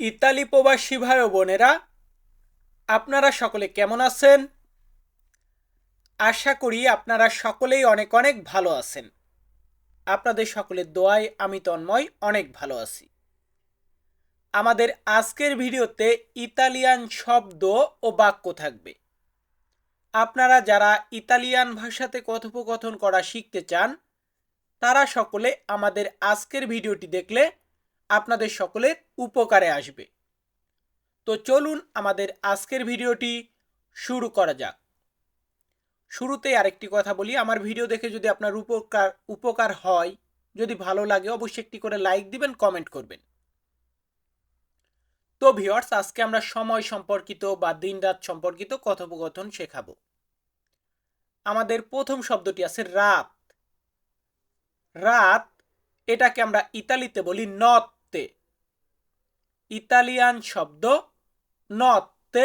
Italy প্রবাসী ভাই ও বোনেরা, আপনারা সকলে কেমন আছেন? আশা করি আপনারা সকলেই অনেক অনেক ভালো আছেন। আপনাদের সকলের দোয়ায় আমি তন্ময় অনেক ভালো আছি। আমাদের আজকের ভিডিওতে ইতালিয়ান শব্দ ও বাক্য থাকবে। আপনারা যারা ইতালিয়ান ভাষাতে কথোপকথন করা শিখতে চান, তারা সকলে আমাদের আজকের ভিডিওটি দেখলে আপনাদের সকলের উপকারে আসবে। তো চলুন আমাদের আজকের ভিডিওটি শুরু করা যাক। শুরুতে আরেকটি কথা বলি, আমার ভিডিও দেখে যদি আপনার উপকার উপকার হয়, যদি ভালো লাগে অবশ্যই একটি করে লাইক দিবেন, কমেন্ট করবেন। তো ভিওয়ার্স আজকে আমরা সময় সম্পর্কিত বা দিন রাত সম্পর্কিত কথোপকথন শেখাবো। আমাদের প্রথম শব্দটি আছে রাত। রাত, এটাকে আমরা ইতালিতে বলি নত্তে ইতালিয়ান শব্দ নত্তে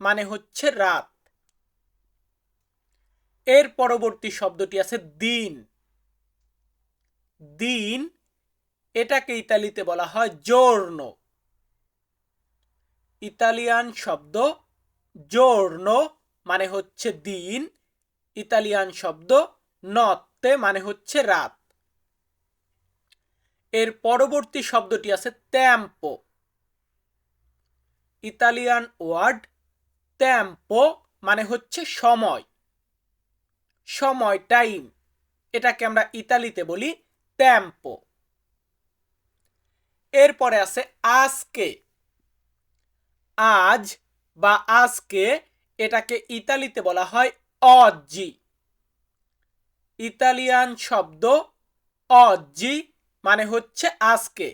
মানে হচ্ছে রাত। এর পরবর্তী শব্দটি আছে দিন। দিন এটাকে ইতালিতে বলা হয় জোর্ন ইতালিয়ান শব্দ জোর্ন মানে হচ্ছে দিন। ইতালিয়ান শব্দ নত্তে মানে হচ্ছে রাত। এর পরবর্তী শব্দটি আছে ট্যাম্পো ইতালিয়ান ওয়ার্ড ট্যাম্পো মানে হচ্ছে সময়। সময় টাইম এটাকে আমরা ইতালিতে বলি ট্যাম্পো এরপরে আছে আজকে। আজ বা আজকে এটাকে ইতালিতে বলা হয় অজ্জি ইতালিয়ান শব্দ অজ্জি মানে হচ্ছে আজকে।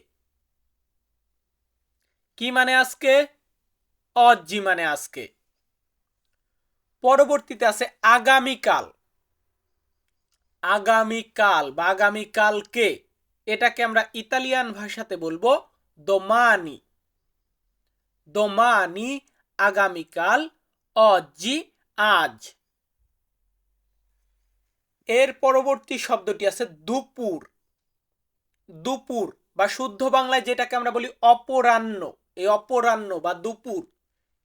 কি মানে আজকে? অজ্জি মানে আজকে। পরবর্তীতে আছে আগামীকাল। আগামীকাল বা আগামীকালকে এটাকে আমরা ইতালিয়ান ভাষাতে বলব দোমানি দোমানি আগামীকাল অজ্জি আজ। এর পরবর্তী শব্দটি আছে দুপুর। দুপুর বা শুদ্ধ বাংলায় যেটাকে আমরা বলি অপরাহ্ন। এই অপরাহ্ন বা দুপুর।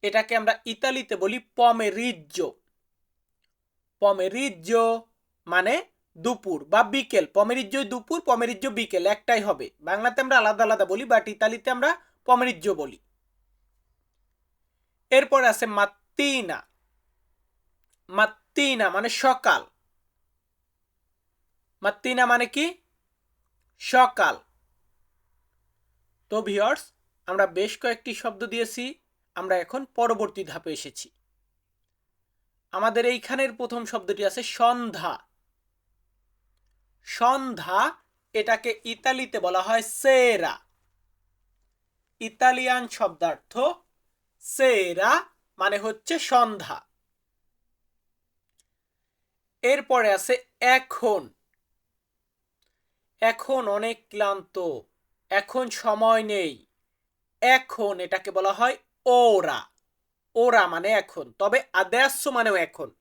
এটাকে আমরা ইতালিতে বলি পমেরিজ্জ পমেরিজ্জ মানে দুপুর বা বিকেল। পমেরিজ্জই দুপুর পমেরিজ্জ বিকেল, একটাই হবে। বাংলাতে আমরা আলাদা আলাদা বলি বাট ইতালিতে আমরা পমেরিজ্জ বলি। এরপর আছে মাত্তিনা মাত্তিনা মানে সকাল। মাত্তিনা মানে কি? সকাল। তো ভিওর্স আমরা বেশ কয়েকটি শব্দ দিয়েছি। আমরা এখন পরবর্তী ধাপে এসেছি। আমাদের এইখানের প্রথম শব্দটি আছে সন্ধ্যা। সন্ধ্যা এটাকে ইতালিতে বলা হয় সেরা। ইতালিয়ান শব্দার্থ সেরা মানে হচ্ছে সন্ধ্যা। এরপরে আছে এখন। এখন অনেক ক্লান্ত, এখন সময় নেই। এখন এটাকে বলা হয় ওরা ওরা মানে এখন, তবে আদেশ মানেও এখন।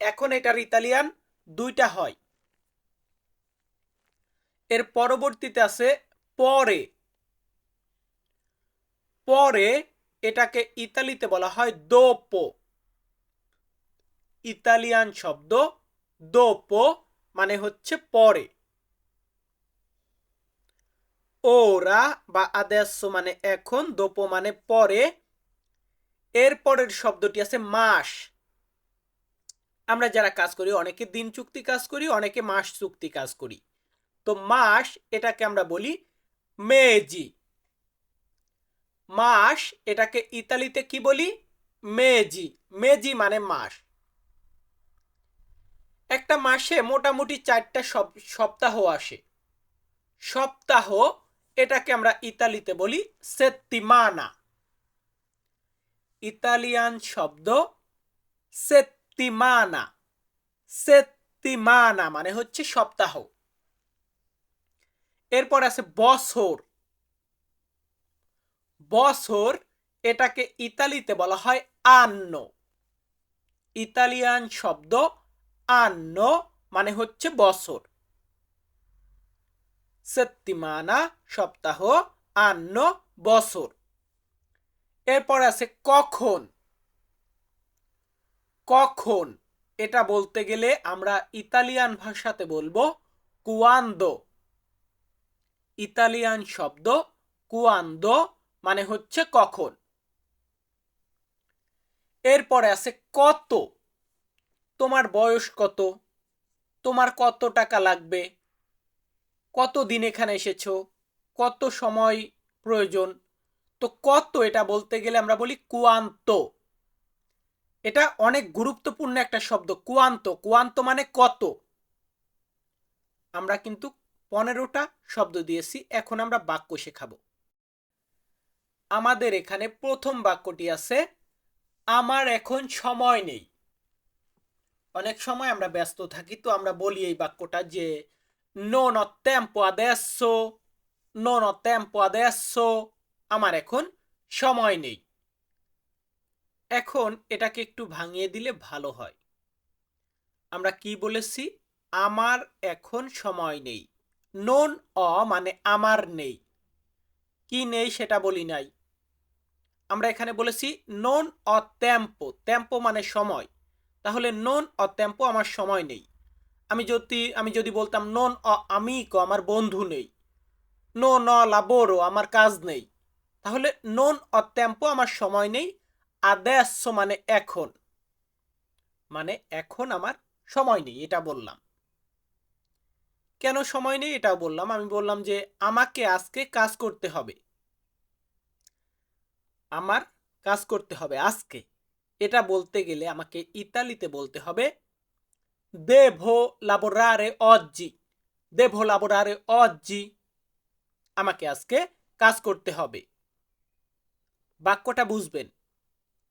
এখন এটার ইতালিয়ান দুইটা হয়। এর পরবর্তীতে আছে পরে। পরে এটাকে ইতালিতে বলা হয় দোপো। ইতালিয়ান শব্দ দোপো মানে হচ্ছে পরে। ওরা বা আদেশ মানে এখন, দোপো মানে পরে। এর পরের শব্দটি আছে মাস। আমরা যারা কাজ করি, অনেকে দিন চুক্তি কাজ করি, অনেকে মাস চুক্তি কাজ করি। তো মাস এটাকে আমরা বলি মেজি। মাস এটাকে ইতালিতে কি বলি? মেজি। মেজি মানে মাস। একটা মাসে মোটামুটি চারটা সপ্তাহ আসে। সপ্তাহ এটাকে আমরা ইতালিতে বলি সেত্তিমানা। ইতালিয়ান শব্দ সেত্তিমানা সেত্তিমানা মানে হচ্ছে সপ্তাহ। এরপর আছে বছর। বছর এটাকে ইতালিতে বলা হয় আন্ন ইতালিয়ান শব্দ আন্ন মানে হচ্ছে বছর। সেত্তিমানা সপ্তাহ আন্ন বছর। এরপরে আছে কখন। কখন, এটা বলতে গেলে আমরা ইতালিয়ান ভাষাতে বলব কুয়ান্দো। ইতালিয়ান শব্দ কুয়ান্দো মানে হচ্ছে কখন। এরপরে আছে কত। তোমার বয়স কত? তোমার কত টাকা লাগবে? কত দিন এখানে এসেছ? কত সময় প্রয়োজন? তো কত এটা বলতে গেলে আমরা বলি কুয়ান্ত। এটা অনেক গুরুত্বপূর্ণ একটা শব্দ, কুয়ান্ত। কুয়ান্ত মানে কত? আমরা কিন্তু পনেরোটা শব্দ দিয়েছি, এখন আমরা বাক্য শেখাবো। আমাদের এখানে প্রথম বাক্যটি আছে, আমার এখন সময় নেই। অনেক সময় আমরা ব্যস্ত থাকি, তো আমরা বলি এই বাক্যটা যে non ho tempo adesso non ho tempo adesso আমার এখন সময় নেই। এখন এটাকে একটু ভাঙিয়ে দিলে ভালো হয়। আমরা কি বলেছি? আমার এখন সময় নেই। নন অ মানে আমার নেই। কি নেই সেটা বলি নাই। আমরা এখানে বলেছি নন অ ত্যাম্পো মানে সময়। তাহলে নন অ ত্যাম্পো আমার সময় নেই। আমি যদি আমি যদি বলতাম নন অ আমি ক আমার বন্ধু নেই। নো ন লাবোরো আমার কাজ নেই। তাহলে নন অ ত্যাম্পো আমার সময় নেই আদেশ মানে এখন। মানে এখন আমার সময় নেই, এটা বললাম। কেন সময় নেই এটা বললাম, আমি বললাম যে আমাকে আজকে কাজ করতে হবে। আমার কাজ করতে হবে আজকে। এটা বলতে গেলে আমাকে ইতালিতে বলতে হবে দে দেভো লাবোরারে অজ্জি দেভো লাবোরারে অজ্জি আমাকে আজকে কাজ করতে হবে। বাক্যটা বুঝবেন।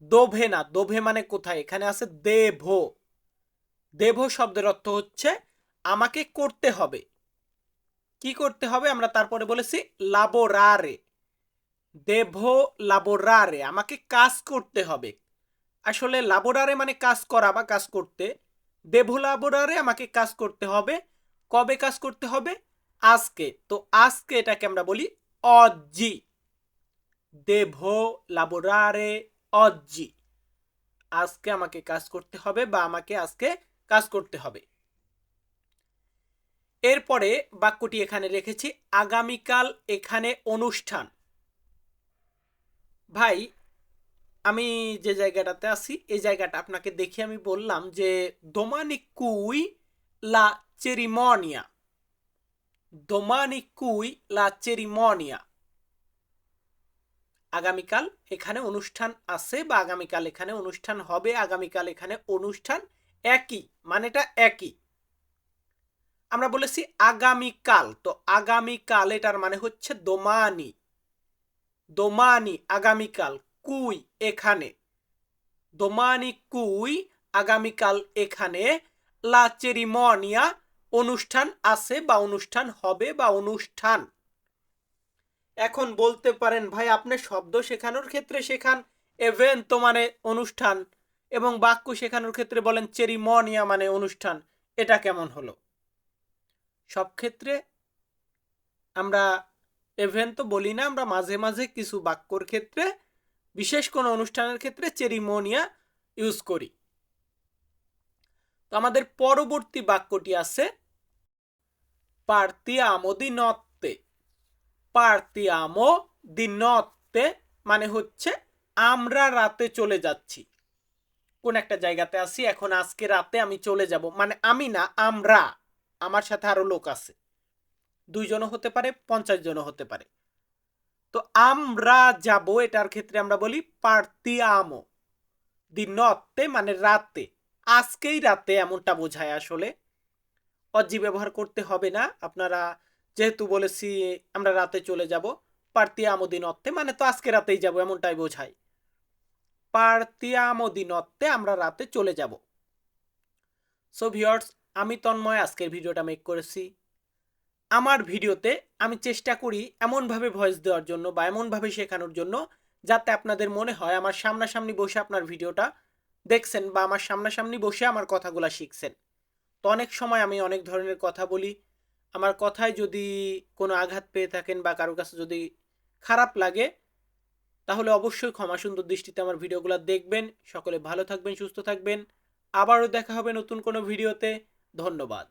দোভে না, দোভে মানে কোথায়? এখানে আছে দেভো। দেভো শব্দের অর্থ হচ্ছে আমাকে করতে হবে। কি করতে হবে? আমরা তারপরে বলেছি লাবোরারে দেভো লাবোরারে আমাকে কাজ করতে হবে। আসলে লাবোরারে মানে কাজ করা বা কাজ করতে। দেভো লাবোরারে আমাকে কাজ করতে হবে। কবে কাজ করতে হবে? আজকে। তো আজকে এটাকে আমরা বলি অজি। দেভো লাবোরারে অজি আজকে আমাকে কাজ করতে হবে বা আমাকে আজকে কাজ করতে হবে। এরপরে বাক্যটি এখানে রেখেছি আগামীকাল এখানে অনুষ্ঠান। ভাই, আমি যে জায়গাটাতে আছি, এই জায়গাটা আপনাকে দেখে আমি বললাম যে দোমানি কুই লা চেরিমনিয়া। দোমানি কুই লা চেরিমনিয়া। আগামীকাল এখানে অনুষ্ঠান আছে বা আগামীকাল এখানে অনুষ্ঠান হবে, আগামীকাল এখানে অনুষ্ঠান একই, মানেটা একই। আমরা বলেছি আগামীকাল, তো আগামীকাল এটার মানে হচ্ছে দোমানি। দোমানি, আগামীকাল, কুই এখানে। দোমানি, কুই, আগামীকাল এখানে। লা চেরিমনিয়া, অনুষ্ঠান আছে বা অনুষ্ঠান হবে বা অনুষ্ঠান এখন বলতে পারেন, ভাই, আপনি শব্দ শেখানোর ক্ষেত্রে শেখান এভেন্ট মানে অনুষ্ঠান এবং বাক্য শেখানোর ক্ষেত্রে বলেন চেরিমনিয়া মানে অনুষ্ঠান, এটা কেমন হলো? সব ক্ষেত্রে আমরা এভেন্ট তো বলি না, আমরা মাঝে মাঝে কিছু বাক্যর ক্ষেত্রে, বিশেষ কোনো অনুষ্ঠানের ক্ষেত্রে চেরিমোনিয়া ইউজ করি। তো আমাদের পরবর্তী বাক্যটি আছে পার্তিয়ামো দি নত্তে পার্তিয়ামো দি নত্তে মানে হচ্ছে আমরা রাতে চলে যাচ্ছি। কোন একটা জায়গাতে আছি, এখন আজকে রাতে আমি চলে যাব। মানে আমি না, আমরা। আমার সাথে আরও লোক আছে। দুইজনও হতে পারে, পঞ্চাশ জনও হতে পারে। তো আমরা যাব, এটার ক্ষেত্রে আমরা বলি পার্তিয়ামো। দি নত্তে মানে রাতে। আজকেই রাতে এমনটা বোঝায় আসলে। অজি ব্যবহার করতে হবে না। আপনারা যেহেতু বলেছি আমরা রাতে চলে যাব পার্তিয়ামো দি অর্থে মানে তো আজকে রাতেই যাব, এমনটাই বোঝায়। পার্তিয়ামো দি নত্তে আমরা রাতে চলে যাব। সো ভিওর্স আমি তন্ময়, আজকের ভিডিওটা মেক করেছি। আমার ভিডিওতে আমি চেষ্টা করি এমনভাবে ভয়েস দেওয়ার জন্য বা এমনভাবে শেখানোর জন্য যাতে আপনাদের মনে হয় আমার সামনাসামনি বসে আপনার ভিডিওটা দেখছেন বা আমার সামনাসামনি বসে আমার কথাগুলা শিখছেন। তো অনেক সময় আমি অনেক ধরনের কথা বলি আমার কথায় যদি কোনো আঘাত পেয়ে থাকেন বা কারোর কাছে যদি খারাপ লাগে, তাহলে অবশ্যই ক্ষমা সুন্দর দৃষ্টিতে আমার ভিডিওগুলো দেখবেন। সকলে ভালো থাকবেন, সুস্থ থাকবেন। আবারও দেখা হবে নতুন কোনো ভিডিওতে। ধন্যবাদ।